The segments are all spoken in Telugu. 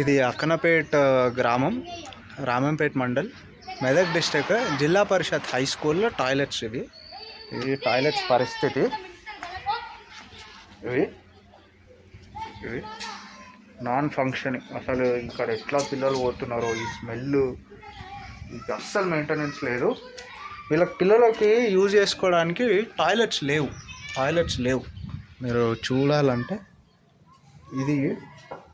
ఇది అక్కనపేట్ గ్రామం రామంపేట్ మండల్ మెదక్ డిస్టిక్ జిల్లా పరిషత్ హై స్కూల్లో టాయిలెట్స్ ఇవి. ఇది టాయిలెట్స్ పరిస్థితి. ఇవి. ఇవి. నాన్ ఫంక్షనింగ్ అసలు ఇక్కడ ఎట్లా పిల్లలు పోతున్నారో ఈ స్మెల్ ఇది అస్సలు మెయింటెనెన్స్ లేదు. వీళ్ళకి పిల్లలకి యూజ్ చేసుకోవడానికి టాయిలెట్స్ లేవు. టాయిలెట్స్ లేవు. మీరు చూడాలంటే ఇది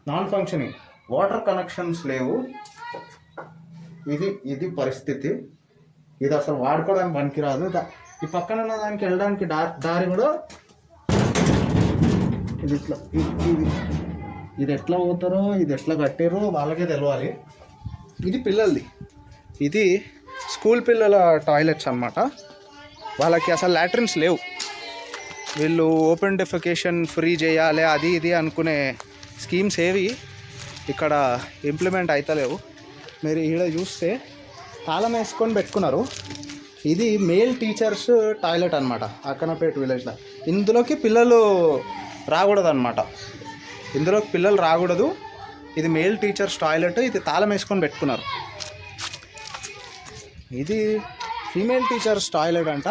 నాన్ ఫంక్షనింగ్ వాటర్ కనెక్షన్స్ లేవు. ఇది ఇది పరిస్థితి. ఇది అసలు వాడుకోవడానికి పనికిరాదు. ఈ పక్కన ఉన్న దానికి వెళ్ళడానికి దారి కూడా ఇది ఇట్లా ఇది. ఇది ఎట్లా పోతారో ఇది ఎట్లా కట్టారో వాళ్ళకే తెలియాలి ఇది పిల్లలది. ఇది స్కూల్ పిల్లల టాయిలెట్స్ అన్నమాట. వాళ్ళకి అసలు లాట్రిన్స్ లేవు. వీళ్ళు ఓపెన్ డెఫికేషన్ ఫ్రీ చేయాలి అది ఇది అనుకునే స్కీమ్స్ ఏవి ఇక్కడ ఇంప్లిమెంట్ అవుతలేవు మీరు ఈడ చూస్తే తాళం వేసుకొని పెట్టుకున్నారు. ఇది మేల్ టీచర్స్ టాయిలెట్ అనమాట అక్కనపేట విలేజ్లో ఇందులోకి పిల్లలు రాకూడదు అనమాట ఇందులోకి పిల్లలు రాకూడదు. ఇది మేల్ టీచర్స్ టాయిలెట్ ఇది తాళం వేసుకొని పెట్టుకున్నారు. ఇది ఫీమేల్ టీచర్స్ టాయిలెట్ అంట.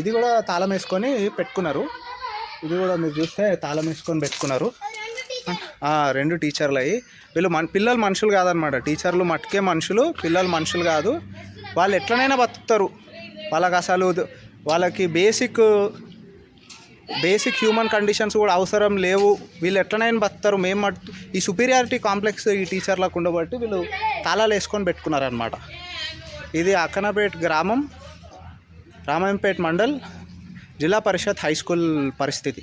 ఇది కూడా తాళం వేసుకొని పెట్టుకున్నారు. ఇది కూడా మీరు చూస్తే తాళం వేసుకొని పెట్టుకున్నారు. రెండు టీచర్లు అయ్యి వీళ్ళు మన పిల్లలు మనుషులు కాదనమాట టీచర్లు మట్టుకే మనుషులు పిల్లలు మనుషులు కాదు. వాళ్ళు ఎట్లనైనా బతుకుతారు. వాళ్ళకి అసలు వాళ్ళకి బేసిక్ బేసిక్ హ్యూమన్ కండిషన్స్ కూడా అవసరం లేవు. వీళ్ళు ఎట్లనైనా బతుకుతారు. మేము ఈ సుపీరియారిటీ కాంప్లెక్స్ ఈ టీచర్లకు ఉండబట్టి వీళ్ళు తాళాలు వేసుకొని పెట్టుకున్నారనమాట ఇది అక్కనపేట్ గ్రామం రామాయంపేట్ మండల్ జిల్లా పరిషత్ హై స్కూల్ పరిస్థితి.